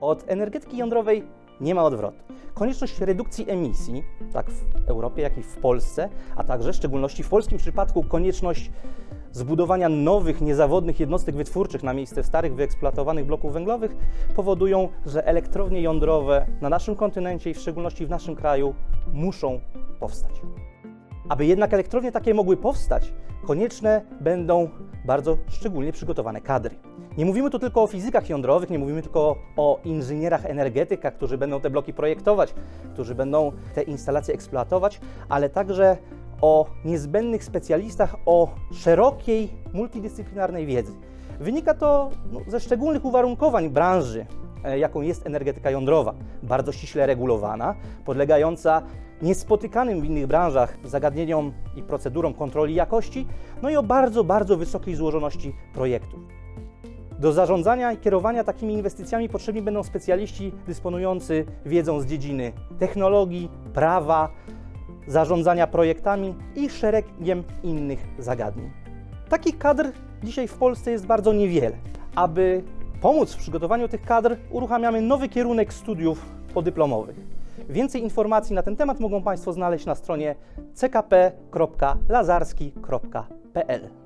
Od energetyki jądrowej nie ma odwrotu. Konieczność redukcji emisji, tak w Europie, jak i w Polsce, a także w szczególności w polskim przypadku konieczność zbudowania nowych, niezawodnych jednostek wytwórczych na miejsce starych, wyeksploatowanych bloków węglowych powodują, że elektrownie jądrowe na naszym kontynencie i w szczególności w naszym kraju muszą powstać. Aby jednak elektrownie takie mogły powstać, konieczne będą bardzo szczególnie przygotowane kadry. Nie mówimy tu tylko o fizykach jądrowych, nie mówimy tylko o inżynierach energetykach, którzy będą te bloki projektować, którzy będą te instalacje eksploatować, ale także o niezbędnych specjalistach o szerokiej, multidyscyplinarnej wiedzy. Wynika to no, ze szczególnych uwarunkowań branży, jaką jest energetyka jądrowa, bardzo ściśle regulowana, podlegająca niespotykanym w innych branżach zagadnieniom i procedurom kontroli jakości, no i o bardzo, bardzo wysokiej złożoności projektów. Do zarządzania i kierowania takimi inwestycjami potrzebni będą specjaliści dysponujący wiedzą z dziedziny technologii, prawa, zarządzania projektami i szeregiem innych zagadnień. Takich kadr dzisiaj w Polsce jest bardzo niewiele. Aby pomóc w przygotowaniu tych kadr, uruchamiamy nowy kierunek studiów podyplomowych. Więcej informacji na ten temat mogą Państwo znaleźć na stronie ckp.lazarski.pl.